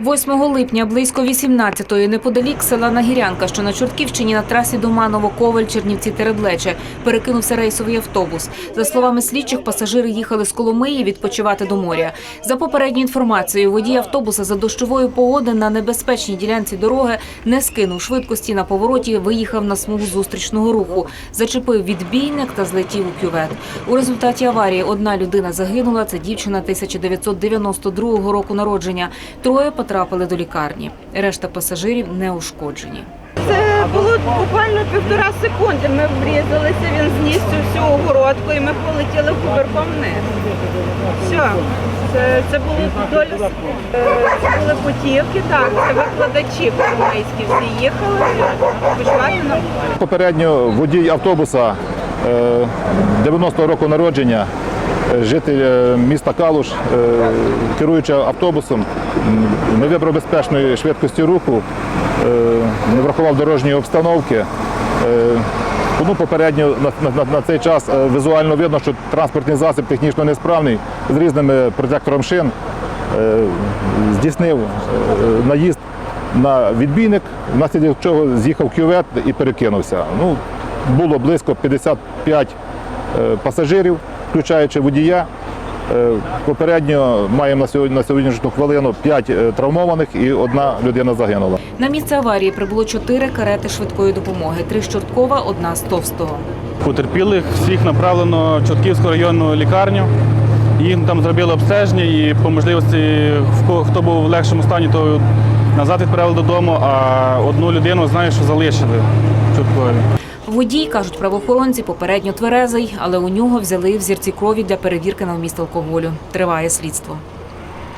8 липня близько 18-ї неподалік села Нагірянка, що на Чортківщині на трасі Доманово Коваль Чернівці Тереблече, перекинувся рейсовий автобус. За словами слідчих, пасажири їхали з Коломиї відпочивати до моря. За попередньою інформацією, водій автобуса за дощової погоди на небезпечній ділянці дороги не скинув швидкості на повороті, виїхав на смугу зустрічного руху, зачепив відбійник та злетів у кювет. У результаті аварії одна людина загинула. Це дівчина 1992 року народження. Троє потрапили до лікарні. Решта пасажирів не ушкоджені. Це було буквально півтора секунди. Ми врізалися, він зніс цю всю огородку і ми полетіли кувырком вниз. Все. Це, це було доля. е, Це були путівки, так, це викладачі коломийські всі їхали, почували на Попередньо водій автобуса е, 90-го року народження, е, житель е, міста Калуш, е, керуючи автобусом, не вибрав безпечної швидкості руху, е, не врахував дорожньої обстановки. Е, Ну, попередньо на, на, на цей час е, візуально видно, що транспортний засіб технічно несправний з різними протектором шин здійснив наїзд на відбійник, внаслідок чого з'їхав кювет і перекинувся. Ну, було близько 55 е, пасажирів, включаючи водія. Е, Попередньо маємо на сьогодні на сьогоднішню хвилину 5 травмованих і одна людина загинула. На місце аварії прибуло чотири карети швидкої допомоги: три з Чорткова, одна з Товстого. Потерпілих всіх направлено в Чортківську районну лікарню. Їм там зробили обстеження і по можливості, хто був в легшому стані, то назад відправили додому, а одну людину знаю, що залишили в Чорткові. Водій, кажуть правоохоронці, попередньо тверезий, але у нього взяли взірці крові для перевірки на вміст алкоголю. Триває слідство.